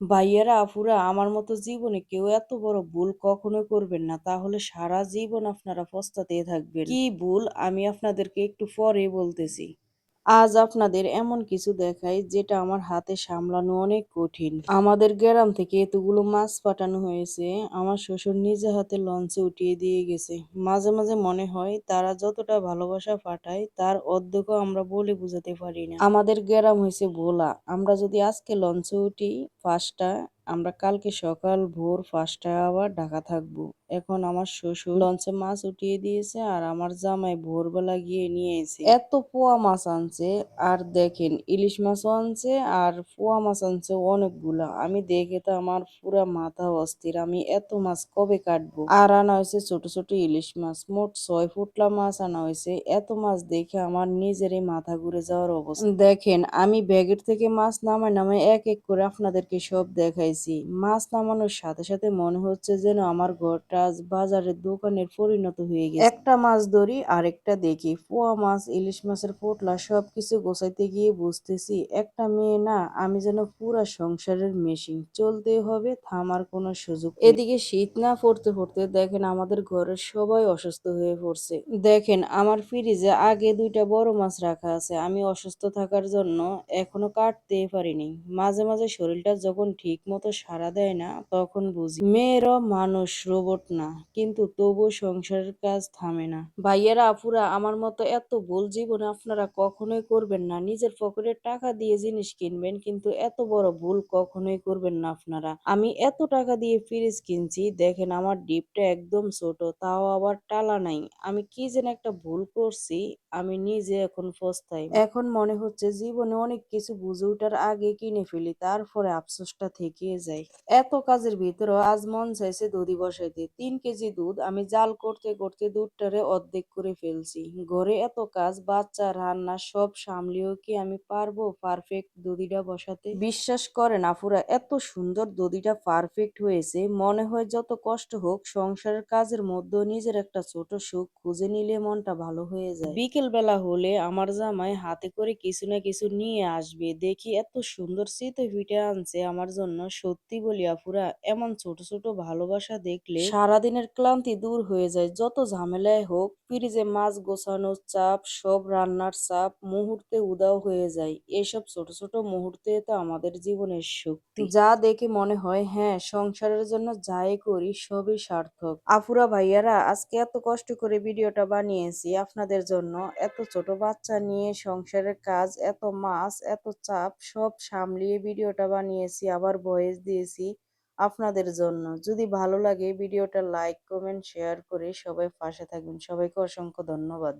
ভাইয়ারা, আপুরা আমার মতো জীবনে কেউ এত বড় ভুল কখনো করবেন না। তাহলে সারা জীবন আপনারা পস্তাতে থাকবেন। কি ভুল আমি আপনাদেরকে একটু পরে বলতেছি। আজ আপনাদের এমন কিছু দেখাই যেটা আমার হাতে সামলানো অনেক কঠিন। আমাদের গ্রাম থেকে এতগুলো মাছ পাঠানো হয়েছে, আমার শ্বশুর নিজে হাতে লঞ্চে উঠিয়ে দিয়ে গেছে। মাঝে মাঝে মনে হয় তারা যতটা ভালোবাসা পাঠায়, তার অর্ধেকও আমরা বলে বোঝাতে পারি না। আমাদের গ্রাম হয়েছে ভোলা। আমরা যদি আজকে লঞ্চে উঠি পাঁচটায় আমরা কালকে সকাল ভোর পাঁচটায় আবার ঢাকা থাকব। এখন আমার শ্বশুর লঞ্চে মাছ উঠিয়ে দিয়েছে আর আমার জামাই ভোরবেলা গিয়ে নিয়ে এসে এত পোয়া মাছ আনছে। আর দেখেন, ইলিশ মাছও আনছে আর পোয়া মাছ আনছে অনেকগুলা। আমি দেখে তো আমার পুরা মাথা অস্থির। আমি এত মাছ কবে কাটবো? আর আনা হয়েছে ছোট ছোট ইলিশ মাছ, মোট ছয় ফুটলা মাছ আনা হয়েছে। এত মাছ দেখে আমার নিজেরই মাথা ঘুরে যাওয়ার অবস্থা। দেখেন, আমি ব্যাগের থেকে মাছ নামায় নামায় এক এক করে আপনাদেরকে সব দেখাইছি মাছ নামানোর সাথে সাথে মনে হচ্ছে যেন আমার ঘরটা বাজারের দোকানের পরিণত হয়ে গেছে। একটা মাছ ধরি, আরেকটা দেখি। পোয়া মাছ, ইলিশ মাছের পোটলা, সবকিছু গোছাইতে গিয়ে বুঝতেছি একটা মেয়ে না, আমি যেন পুরা সংসারের মেশিন চলতে হবে, থামার কোনো সুযোগ এদিকে শীত না পড়তে পড়তে দেখেন আমাদের ঘরের সবাই অসুস্থ হয়ে পড়ছে। দেখেন আমার ফ্রিজে আগে দুইটা বড় মাছ রাখা আছে, আমি অসুস্থ থাকার জন্য এখনও কাটতে পারিনি। মাঝে মাঝে শরীরটা যখন ঠিক মতো সাড়া দেয় না, তখন বুঝি। মেয়েরাও মানুষ, রোবট না, কিন্তু তবু সংসারের কাজ থামে না। ভাইয়েরা, আপুরা, আমার মতো এত ভুল জীবনে আপনারা কখনোই করবেন না। নিজের পকেটের টাকা দিয়ে জিনিস কিনবেন, কিন্তু এত বড় ভুল কখনোই করবেন না আপনারা। আমি এত টাকা দিয়ে ফ্রিজ কিনছি, দেখেন আমার ডিপটা একদম ছোট, তাও আবার টালা নাই। আমি কি যেন একটা ভুল করছি, আমি নিজে এখন পস্তাই এখন মনে হচ্ছে জীবনে অনেক কিছু বুঝে ওঠার আগে কিনে ফেলি, তারপরে আফসোসটা থেকে যায় এত কাজের ভিতরেও আজ মন চাইছে দধি বসাইতে তিন কেজি দুধ আমি জাল করতে করতে দুধটারে অর্ধেক করে ফেলছি। ঘরে এত কাজ, বাচ্চা, রান্না সব সামলিয়েও কি আমি পারব পারফেক্ট দধিটা বসাতে? বিশ্বাস করেন আপুরা এত সুন্দর দধিটা পারফেক্ট হয়েছে। মনে হয় যত কষ্ট হোক, সংসারের কাজের মধ্যে নিজের একটা ছোট সুখ খুঁজে নিলে মনটা ভালো হয়ে যায়। বিকেল বেলা হলে আমার জামাই হাতে করে কিছু না কিছু নিয়ে আসবে। দেখি এত সুন্দর শীতে পিঠে আনছে আমার জন্য। সত্যি বলি আপুরা এমন ছোট ছোট ভালোবাসা দেখলে সারাদিনের ক্লান্তি দূর হয়ে যায়। যত ঝামেলায় হোক ফ্রিজে মাছ গোছানোর চাপ সব রান্নার চাপ মুহূর্তে উদাও হয়ে যায়। এসব ছোট ছোট মুহূর্তে তো আমাদের জীবনের শক্তি। যা দেখে মনে হয় হ্যাঁ সংসারের জন্য যাই করি সবই সার্থক। আফুরা ভাইয়ারা আজকে এত কষ্ট করে ভিডিওটা বানিয়েছি আপনাদের জন্য। এত ছোট বাচ্চা নিয়ে সংসারের কাজ এত মাছ এত চাপ সব সামলিয়ে ভিডিওটা বানিয়েছি আবার ভয়েস দিয়েছি আপনাদের জন্য। যদি ভালো লাগে, ভিডিওটা লাইক কমেন্ট শেয়ার করে সবাই পাশে থাকবেন। সবাইকে অসংখ্য ধন্যবাদ।